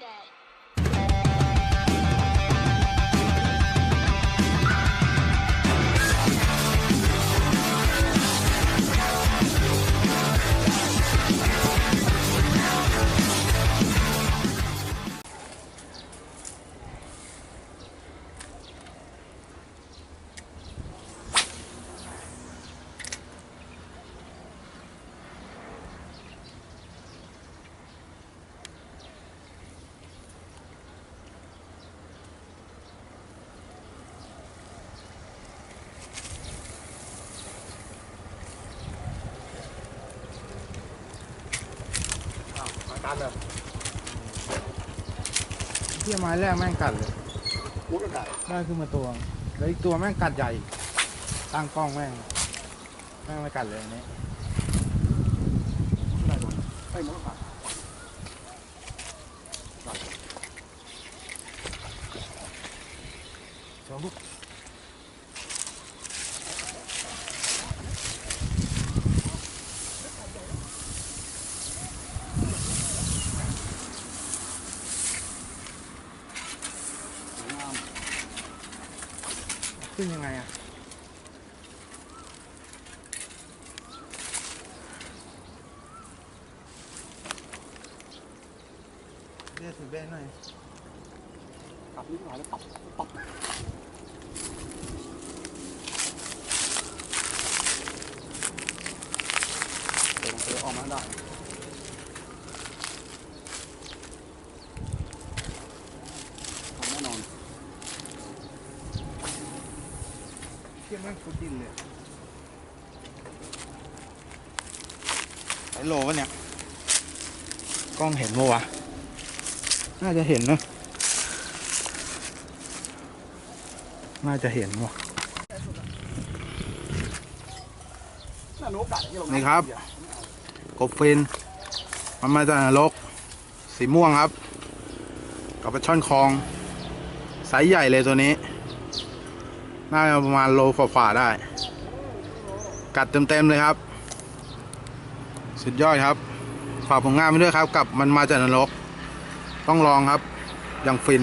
that. การเลยเที่ยไม้แรกแม่งกัดเลยมุดอากาศได้ขึ้นมาตัวแล้วอีกตัวแม่งกัดใหญ่ตั้งกล้องแม่งแม่งไม่กัดเลยอันนี้ได้โดนไอ้มุดอากาศสองลูก ขึ้นยังไงอะเรียกถือเบ้หน่อยปรับนิดหน่อยแล้วปรับปรับเดี๋ยวเดี๋ยวออกมาได้ทำแน่นอน เที่ยแม่งฟุดดินเลยไอโลวะเนี่ย กล้องเห็นปะวะ น่าจะเห็นนะน่าจะเห็นวะน่าโน้กาสที่เรานี่ครับ กบฟิน มันมาจากนรก สีม่วงครับ กับปลาช่อนคลอง ไซส์ใหญ่เลยตัวนี้ น่าจะประมาณโลฝ่าๆได้ กัดเต็มๆเลยครับ สุดยอดครับ ฝากผลงานไปด้วยครับ กับมันมาจากนรก ต้องลองครับ ยังฟิน